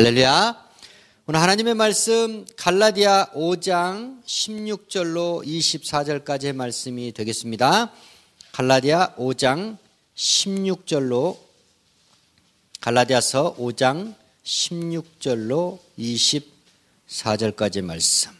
할렐루야. 오늘 하나님의 말씀 갈라디아 5장 16절로 24절까지의 말씀이 되겠습니다. 갈라디아 5장 16절로 갈라디아서 5장 16절로 24절까지의 말씀.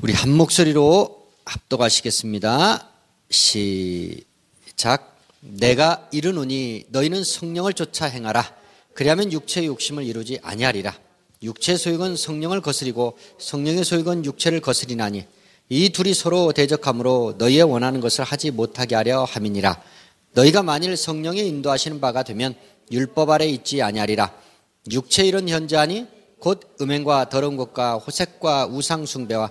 우리 한 목소리로 합독하시겠습니다. 시작. 내가 이르노니 너희는 성령을 쫓아 행하라. 그리하면 육체의 욕심을 이루지 아니하리라. 육체의 소욕은 성령을 거스리고 성령의 소욕은 육체를 거스리나니 이 둘이 서로 대적함으로 너희의 원하는 것을 하지 못하게 하려 함이니라. 너희가 만일 성령의 인도하시는 바가 되면 율법 아래 있지 아니하리라. 육체 일은 현재하니 곧 음행과 더러운 것과 호색과 우상 숭배와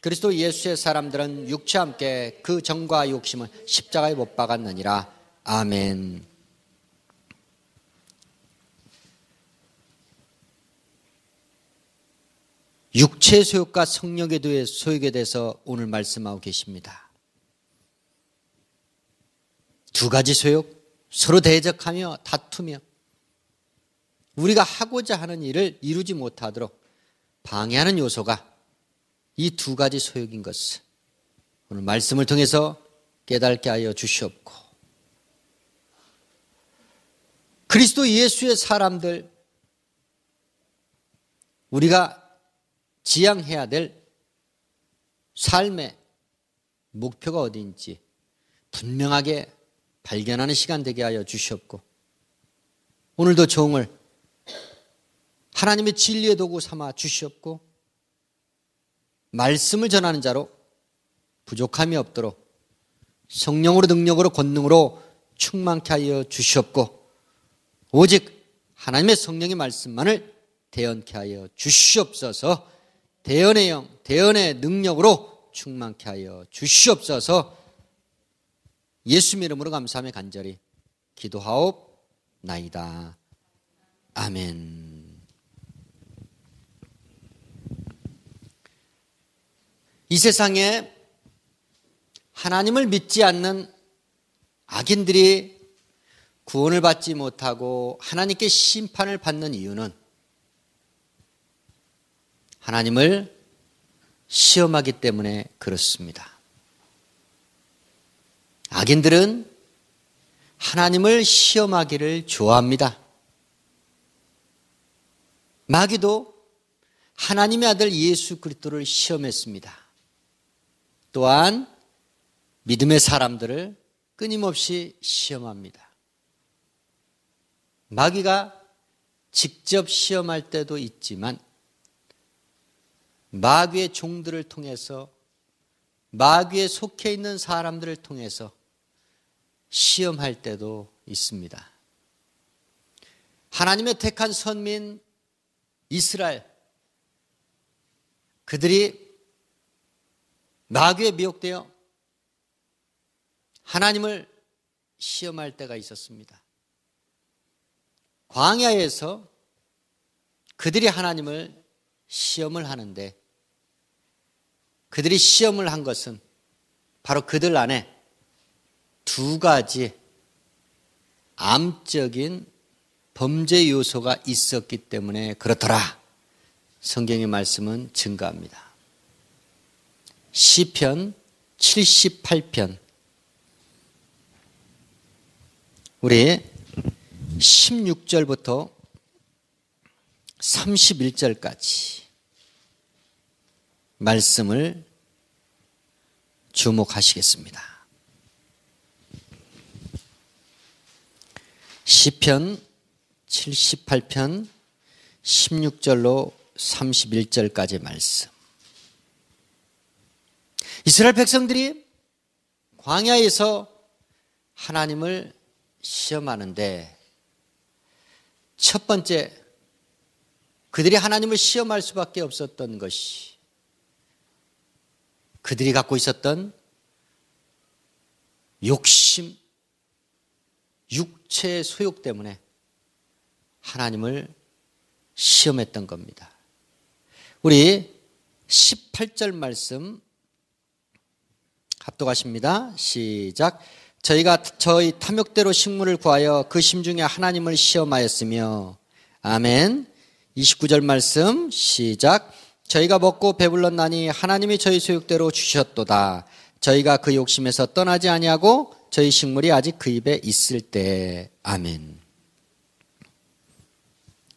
그리스도 예수의 사람들은 육체와 함께 그 정과 욕심을 십자가에 못 박았느니라 아멘 육체 소욕과 성령에 대해 소욕에 대해서 오늘 말씀하고 계십니다. 두 가지 소욕 서로 대적하며 다투며 우리가 하고자 하는 일을 이루지 못하도록 방해하는 요소가 이 두 가지 소욕인 것을 오늘 말씀을 통해서 깨닫게 하여 주시옵고 그리스도 예수의 사람들 우리가 지향해야 될 삶의 목표가 어디인지 분명하게 발견하는 시간 되게 하여 주시옵고 오늘도 종을 하나님의 진리의 도구 삼아 주시옵고 말씀을 전하는 자로 부족함이 없도록 성령으로 능력으로 권능으로 충만케 하여 주시옵고 오직 하나님의 성령의 말씀만을 대언케 하여 주시옵소서 대언의 영, 대언의 능력으로 충만케 하여 주시옵소서 예수 이름으로 감사하며 간절히 기도하옵나이다. 아멘. 이 세상에 하나님을 믿지 않는 악인들이 구원을 받지 못하고 하나님께 심판을 받는 이유는 하나님을 시험하기 때문에 그렇습니다. 악인들은 하나님을 시험하기를 좋아합니다. 마귀도 하나님의 아들 예수 그리스도를 시험했습니다. 또한 믿음의 사람들을 끊임없이 시험합니다. 마귀가 직접 시험할 때도 있지만 마귀의 종들을 통해서 마귀에 속해 있는 사람들을 통해서 시험할 때도 있습니다. 하나님의 택한 선민 이스라엘 그들이 마귀에 미혹되어 하나님을 시험할 때가 있었습니다. 광야에서 그들이 하나님을 시험을 하는데 그들이 시험을 한 것은 바로 그들 안에 두 가지 암적인 범죄 요소가 있었기 때문에 그렇더라. 성경의 말씀은 증가합니다. 시편 78편 우리 16절부터 31절까지 말씀을 주목하시겠습니다. 시편 78편 16절로 31절까지 말씀. 이스라엘 백성들이 광야에서 하나님을 시험하는데 첫 번째 그들이 하나님을 시험할 수밖에 없었던 것이 그들이 갖고 있었던 욕심, 육체의 소욕 때문에 하나님을 시험했던 겁니다. 우리 18절 말씀 합독하십니다. 시작. 저희가 저희 탐욕대로 식물을 구하여 그 심중에 하나님을 시험하였으며 아멘. 29절 말씀 시작. 저희가 먹고 배불렀나니 하나님이 저희 소욕대로 주셨도다. 저희가 그 욕심에서 떠나지 아니하고 저희 식물이 아직 그 입에 있을 때 아멘.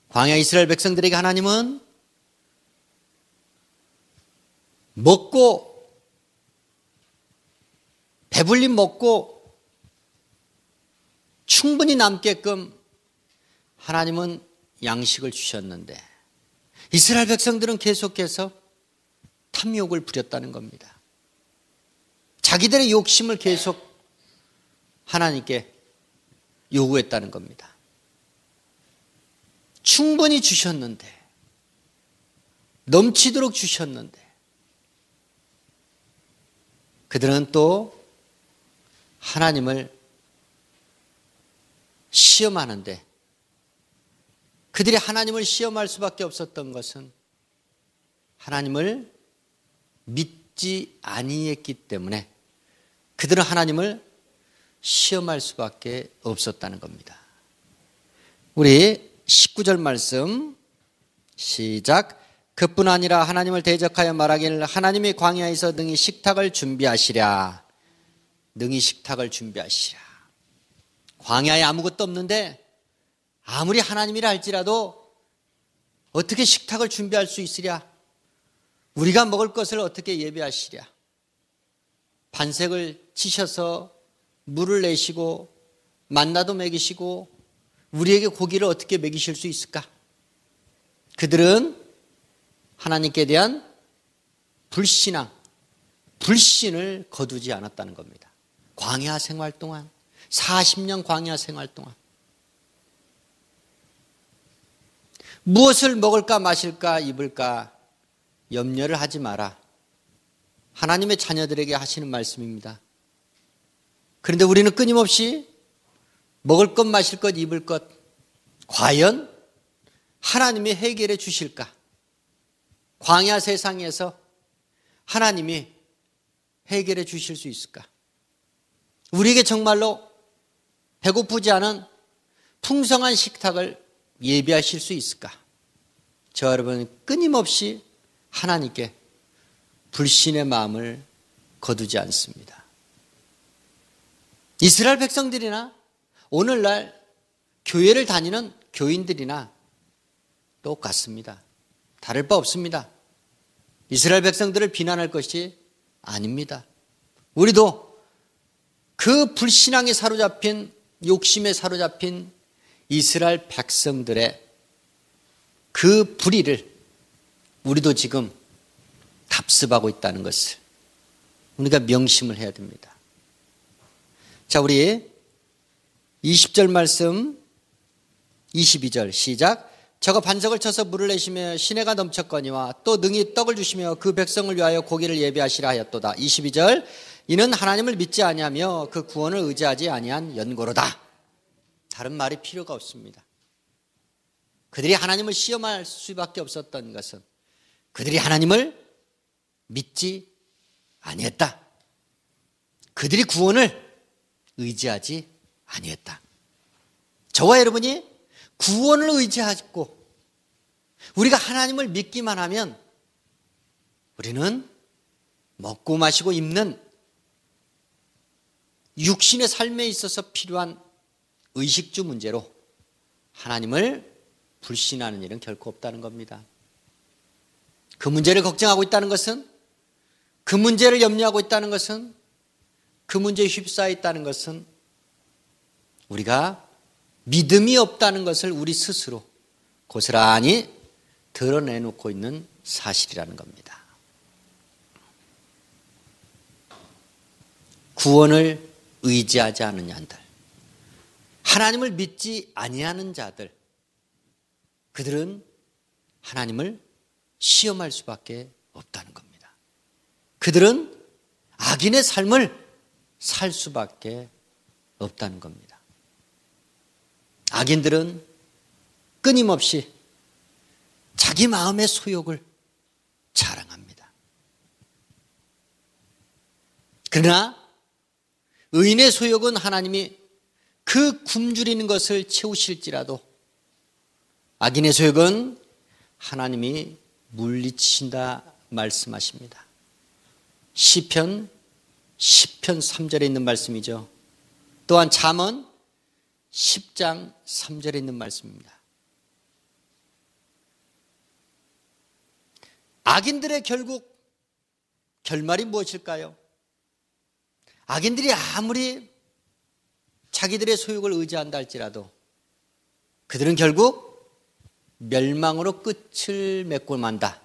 광야 이스라엘 백성들에게 하나님은 먹고 배불림 먹고 충분히 남게끔 하나님은 양식을 주셨는데 이스라엘 백성들은 계속해서 탐욕을 부렸다는 겁니다. 자기들의 욕심을 계속 하나님께 요구했다는 겁니다. 충분히 주셨는데, 넘치도록 주셨는데, 그들은 또 하나님을 시험하는데 그들이 하나님을 시험할 수밖에 없었던 것은 하나님을 믿지 아니했기 때문에 그들은 하나님을 시험할 수밖에 없었다는 겁니다. 우리 19절 말씀 시작 그뿐 아니라 하나님을 대적하여 말하기를 하나님이 광야에서 능히 식탁을 준비하시랴 능히 식탁을 준비하시랴 광야에 아무것도 없는데 아무리 하나님이라 할지라도 어떻게 식탁을 준비할 수 있으랴? 우리가 먹을 것을 어떻게 예배하시랴? 반색을 치셔서 물을 내시고 만나도 먹이시고 우리에게 고기를 어떻게 먹이실 수 있을까? 그들은 하나님께 대한 불신앙, 불신을 거두지 않았다는 겁니다. 광야 생활 동안, 40년 광야 생활 동안. 무엇을 먹을까 마실까 입을까 염려를 하지 마라. 하나님의 자녀들에게 하시는 말씀입니다. 그런데 우리는 끊임없이 먹을 것, 마실 것, 입을 것, 과연 하나님이 해결해 주실까? 광야 세상에서 하나님이 해결해 주실 수 있을까? 우리에게 정말로 배고프지 않은 풍성한 식탁을 예비하실 수 있을까? 저 여러분 끊임없이 하나님께 불신의 마음을 거두지 않습니다. 이스라엘 백성들이나 오늘날 교회를 다니는 교인들이나 똑같습니다. 다를 바 없습니다. 이스라엘 백성들을 비난할 것이 아닙니다. 우리도 그 불신앙에 사로잡힌 욕심에 사로잡힌 이스라엘 백성들의 그 불의를 우리도 지금 답습하고 있다는 것을 우리가 명심을 해야 됩니다. 자, 우리 20절 말씀 22절 시작. 저가 반석을 쳐서 물을 내시며 시내가 넘쳤거니와 또 능히 떡을 주시며 그 백성을 위하여 고기를 예비하시라 하였도다. 22절 이는 하나님을 믿지 아니하며 그 구원을 의지하지 아니한 연고로다. 다른 말이 필요가 없습니다. 그들이 하나님을 시험할 수밖에 없었던 것은 그들이 하나님을 믿지 아니했다. 그들이 구원을 의지하지 아니했다. 저와 여러분이 구원을 의지하고 우리가 하나님을 믿기만 하면 우리는 먹고 마시고 입는 육신의 삶에 있어서 필요한 의식주 문제로 하나님을 불신하는 일은 결코 없다는 겁니다. 그 문제를 걱정하고 있다는 것은 그 문제를 염려하고 있다는 것은 그 문제에 휩싸여 있다는 것은 우리가 믿음이 없다는 것을 우리 스스로 고스란히 드러내놓고 있는 사실이라는 겁니다. 구원을 의지하지 않은 자들, 하나님을 믿지 아니하는 자들, 그들은 하나님을 시험할 수밖에 없다는 겁니다. 그들은 악인의 삶을 살 수밖에 없다는 겁니다. 악인들은 끊임없이 자기 마음의 소욕을 자랑합니다. 그러나 의인의 소욕은 하나님이 그 굶주리는 것을 채우실지라도 악인의 소욕은 하나님이 물리치신다 말씀하십니다. 시편 10편 3절에 있는 말씀이죠. 또한 잠언 10장 3절에 있는 말씀입니다. 악인들의 결국 결말이 무엇일까요? 악인들이 아무리 자기들의 소욕을 의지한다 할지라도 그들은 결국 멸망으로 끝을 맺고 만다.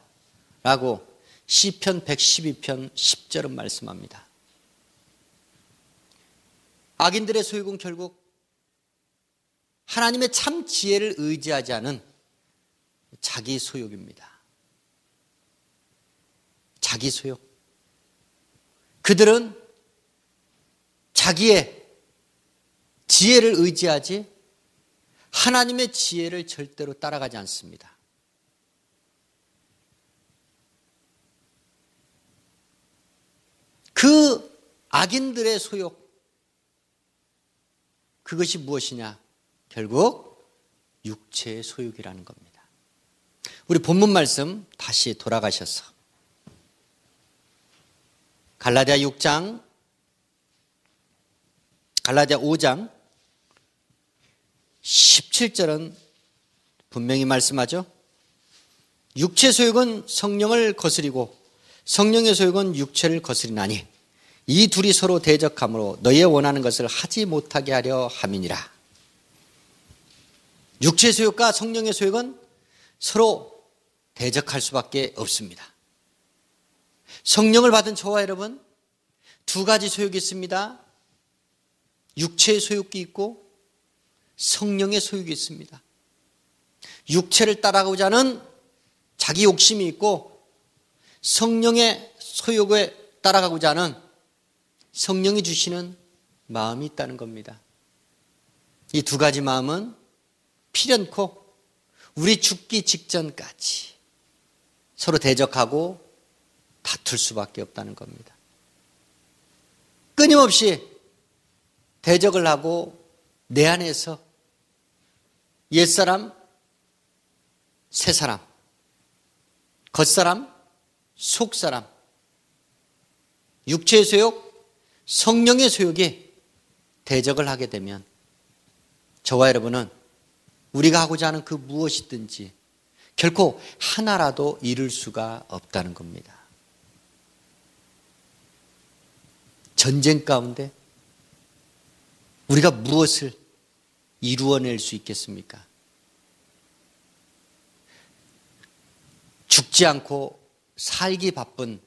라고 시편 112편 10절은 말씀합니다. 악인들의 소욕은 결국 하나님의 참 지혜를 의지하지 않은 자기 소욕입니다. 자기 소욕. 그들은 자기의 지혜를 의지하지 하나님의 지혜를 절대로 따라가지 않습니다. 그 악인들의 소욕, 그것이 무엇이냐? 결국 육체의 소욕이라는 겁니다. 우리 본문 말씀 다시 돌아가셔서 갈라디아 6장 갈라디아 5장 17절은 분명히 말씀하죠. 육체 소욕은 성령을 거스리고 성령의 소욕은 육체를 거스리나니 이 둘이 서로 대적함으로 너의 원하는 것을 하지 못하게 하려 함이니라. 육체 소욕과 성령의 소욕은 서로 대적할 수밖에 없습니다. 성령을 받은 저와 여러분 두 가지 소욕이 있습니다. 육체의 소욕이 있고 성령의 소욕이 있습니다. 육체를 따라가고자 하는 자기 욕심이 있고 성령의 소욕에 따라가고자 하는 성령이 주시는 마음이 있다는 겁니다. 이 두 가지 마음은 필연코 우리 죽기 직전까지 서로 대적하고 다툴 수밖에 없다는 겁니다. 끊임없이 대적을 하고 내 안에서 옛사람, 새사람, 겉사람, 속사람, 육체의 소욕, 성령의 소욕이 대적을 하게 되면 저와 여러분은 우리가 하고자 하는 그 무엇이든지 결코 하나라도 이룰 수가 없다는 겁니다. 전쟁 가운데 우리가 무엇을 이루어낼 수 있겠습니까? 죽지 않고 살기 바쁜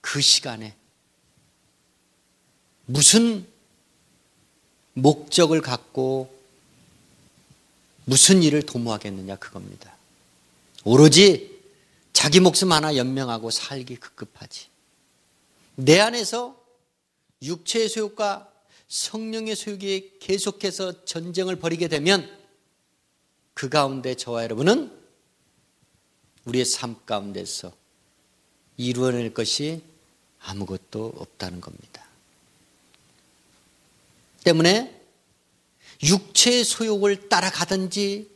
그 시간에 무슨 목적을 갖고 무슨 일을 도모하겠느냐 그겁니다. 오로지 자기 목숨 하나 연명하고 살기 급급하지. 내 안에서 육체의 소욕과 성령의 소욕이 계속해서 전쟁을 벌이게 되면 그 가운데 저와 여러분은 우리의 삶 가운데서 이루어낼 것이 아무것도 없다는 겁니다. 때문에 육체의 소욕을 따라가든지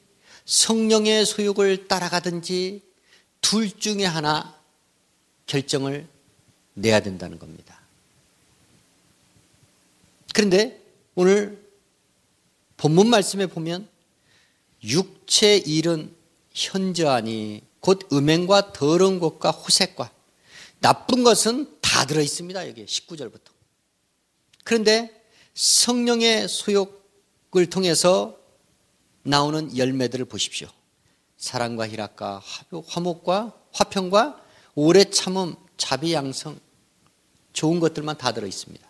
성령의 소욕을 따라가든지 둘 중에 하나 결정을 내야 된다는 겁니다. 그런데 오늘 본문 말씀에 보면 육체 일은 현저하니 곧 음행과 더러운 것과 호색과 나쁜 것은 다 들어 있습니다. 여기 19절부터. 그런데 성령의 소욕을 통해서 나오는 열매들을 보십시오. 사랑과 희락과 화목과 화평과 오래 참음, 자비 양성 좋은 것들만 다 들어 있습니다.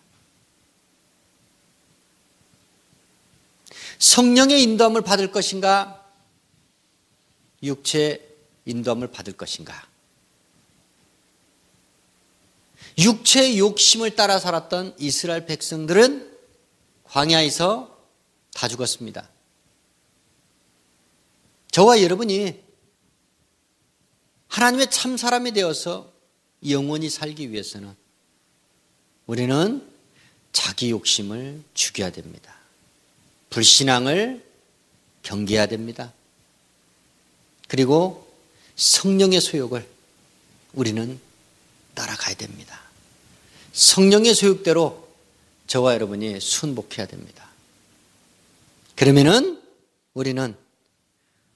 성령의 인도함을 받을 것인가? 육체의 인도함을 받을 것인가? 육체의 욕심을 따라 살았던 이스라엘 백성들은 광야에서 다 죽었습니다. 저와 여러분이 하나님의 참 사람이 되어서 영원히 살기 위해서는 우리는 자기 욕심을 죽여야 됩니다. 불신앙을 경계해야 됩니다. 그리고 성령의 소욕을 우리는 따라가야 됩니다. 성령의 소욕대로 저와 여러분이 순복해야 됩니다. 그러면은 우리는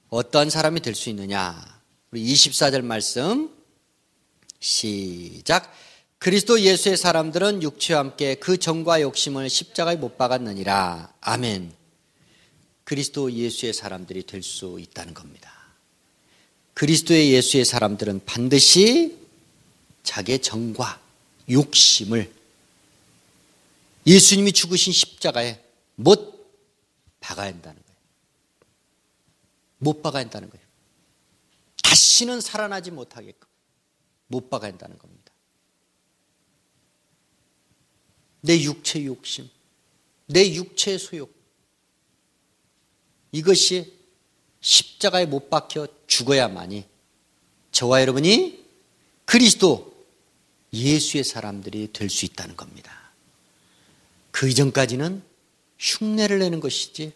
어떠한 사람이 될 수 있느냐? 우리 24절 말씀 시작. 그리스도 예수의 사람들은 육체와 함께 그 정과 욕심을 십자가에 못 박았느니라. 아멘. 그리스도 예수의 사람들이 될 수 있다는 겁니다. 그리스도의 예수의 사람들은 반드시 자기의 정과 욕심을 예수님이 죽으신 십자가에 못 박아야 한다는 거예요. 못 박아야 한다는 거예요. 다시는 살아나지 못하게끔 못 박아야 한다는 겁니다. 내 육체 욕심, 내 육체의 소욕, 이것이 십자가에 못 박혀 죽어야만이 저와 여러분이 그리스도 예수의 사람들이 될 수 있다는 겁니다. 그 이전까지는 흉내를 내는 것이지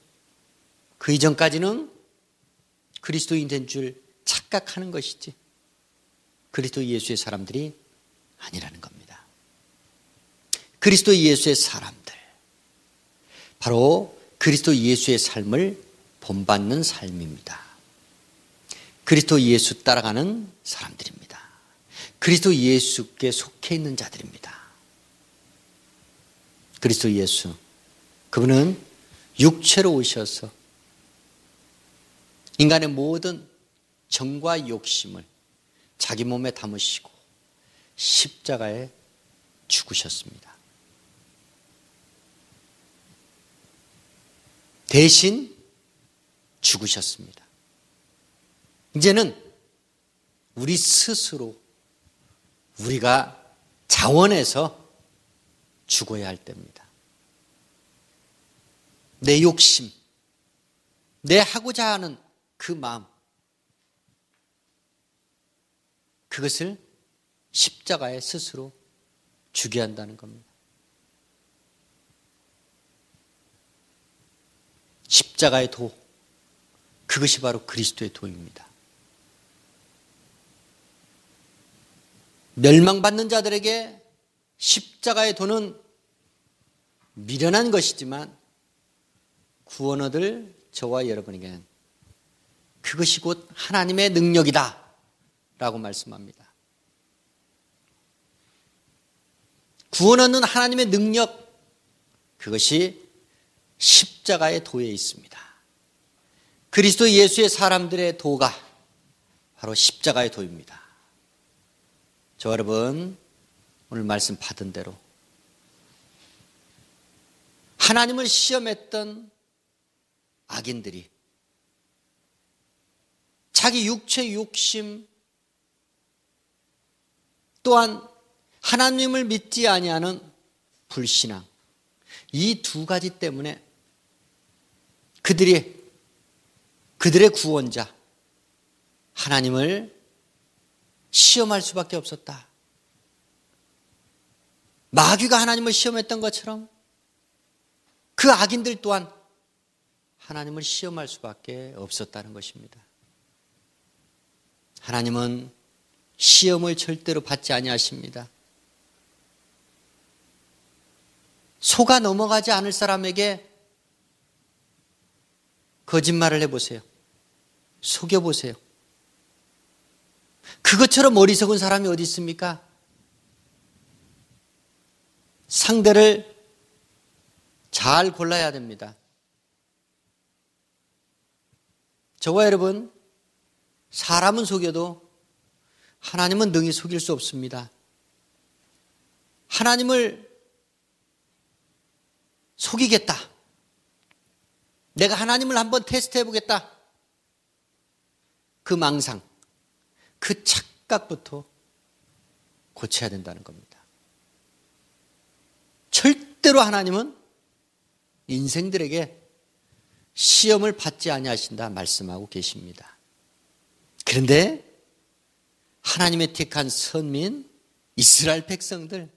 그 이전까지는 그리스도인 된 줄 착각하는 것이지 그리스도 예수의 사람들이 아니라는 겁니다. 그리스도 예수의 사람들 바로 그리스도 예수의 삶을 본받는 삶입니다. 그리스도 예수 따라가는 사람들입니다. 그리스도 예수께 속해 있는 자들입니다. 그리스도 예수. 그분은 육체로 오셔서 인간의 모든 정과 욕심을 자기 몸에 담으시고 십자가에 죽으셨습니다. 대신 죽으셨습니다. 이제는 우리 스스로 우리가 자원해서 죽어야 할 때입니다. 내 욕심, 내 하고자 하는 그 마음, 그것을 십자가에 스스로 죽여야 한다는 겁니다. 십자가의 도, 그것이 바로 그리스도의 도입니다. 멸망받는 자들에게 십자가의 도는 미련한 것이지만 구원 얻을 저와 여러분에게는 그것이 곧 하나님의 능력이다 라고 말씀합니다. 구원 얻는 하나님의 능력 그것이 십자가의 도에 있습니다. 그리스도 예수의 사람들의 도가 바로 십자가의 도입니다. 저 여러분 오늘 말씀 받은 대로 하나님을 시험했던 악인들이 자기 육체 욕심 또한 하나님을 믿지 아니하는 불신앙 이 두 가지 때문에 그들이 그들의 구원자 하나님을 시험할 수밖에 없었다. 마귀가 하나님을 시험했던 것처럼 그 악인들 또한 하나님을 시험할 수밖에 없었다는 것입니다. 하나님은 시험을 절대로 받지 아니하십니다. 속아 넘어가지 않을 사람에게 거짓말을 해보세요. 속여보세요. 그것처럼 어리석은 사람이 어디 있습니까? 상대를 잘 골라야 됩니다. 저와 여러분, 사람은 속여도 하나님은 능히 속일 수 없습니다. 하나님을 속이겠다. 내가 하나님을 한번 테스트 해보겠다. 그 망상, 그 착각부터 고쳐야 된다는 겁니다. 절대로 하나님은 인생들에게 시험을 받지 아니하신다 말씀하고 계십니다. 그런데 하나님의 택한 선민 이스라엘 백성들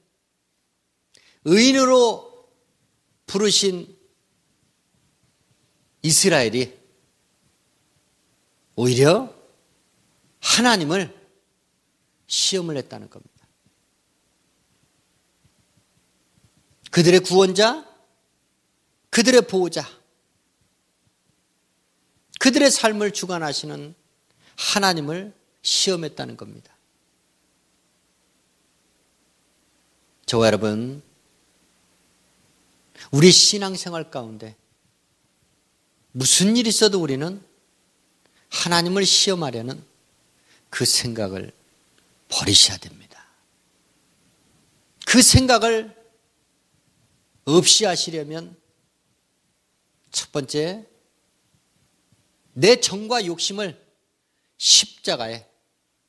의인으로 부르신 이스라엘이 오히려 하나님을 시험을 했다는 겁니다. 그들의 구원자, 그들의 보호자, 그들의 삶을 주관하시는 하나님을 시험했다는 겁니다. 저와 여러분, 우리 신앙생활 가운데 무슨 일 있어도 우리는 하나님을 시험하려는 그 생각을 버리셔야 됩니다. 그 생각을 없이 하시려면 첫 번째, 내 정과 욕심을 십자가에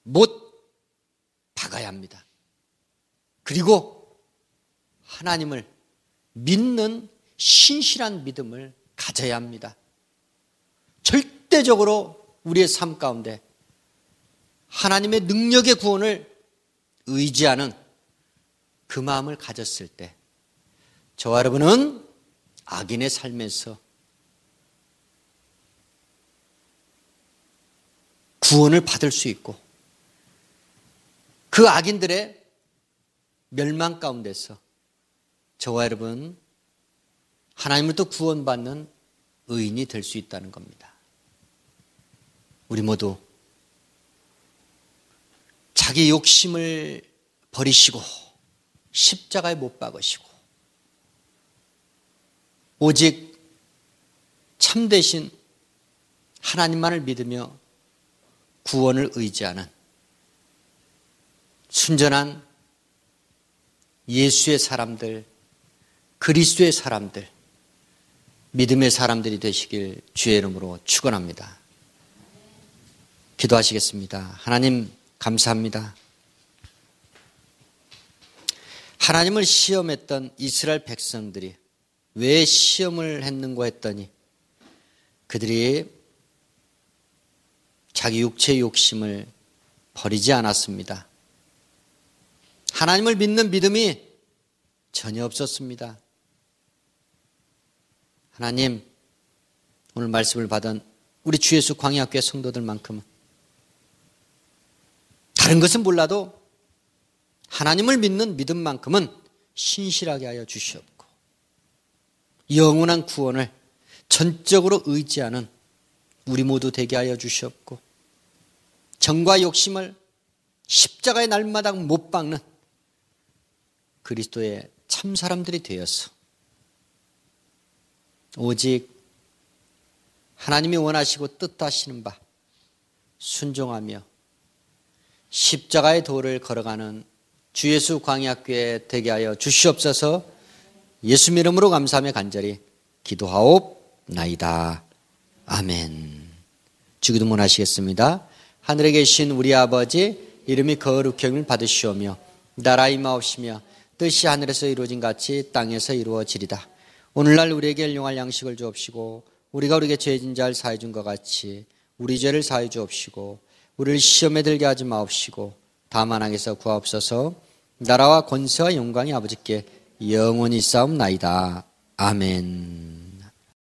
못 박아야 합니다. 그리고 하나님을 믿는 신실한 믿음을 가져야 합니다. 절대적으로 우리의 삶 가운데 하나님의 능력의 구원을 의지하는 그 마음을 가졌을 때 저와 여러분은 악인의 삶에서 구원을 받을 수 있고 그 악인들의 멸망 가운데서 저와 여러분 하나님으로부터 구원받는 의인이 될 수 있다는 겁니다. 우리 모두 자기 욕심을 버리시고 십자가에 못 박으시고 오직 참되신 하나님만을 믿으며 구원을 의지하는 순전한 예수의 사람들, 그리스도의 사람들, 믿음의 사람들이 되시길 주의 이름으로 축원합니다. 기도하시겠습니다. 하나님 감사합니다. 하나님을 시험했던 이스라엘 백성들이 왜 시험을 했는고 했더니 그들이 자기 육체의 욕심을 버리지 않았습니다. 하나님을 믿는 믿음이 전혀 없었습니다. 하나님, 오늘 말씀을 받은 우리 주 예수 광야학교의 성도들만큼은 다른 것은 몰라도 하나님을 믿는 믿음만큼은 신실하게 하여 주시옵고 영원한 구원을 전적으로 의지하는 우리 모두 되게 하여 주시옵고 정과 욕심을 십자가의 날마다 못 박는 그리스도의 참 사람들이 되어서 오직 하나님이 원하시고 뜻하시는 바 순종하며 십자가의 도를 걸어가는 주 예수 광야교회 되게 하여 주시옵소서 예수 이름으로 감사하며 간절히 기도하옵나이다. 아멘. 주기도문 하시겠습니다. 하늘에 계신 우리 아버지 이름이 거룩 형을 받으시오며 나라 임하옵시며 뜻이 하늘에서 이루어진 같이 땅에서 이루어지리다. 오늘날 우리에게 일용할 양식을 주옵시고 우리가 우리에게 죄진 자를 사해 준 것 같이 우리 죄를 사해 주옵시고 우리를 시험에 들게 하지 마옵시고 다만 악에서 구하옵소서 나라와 권세와 영광이 아버지께 영원히 싸움나이다. 아멘.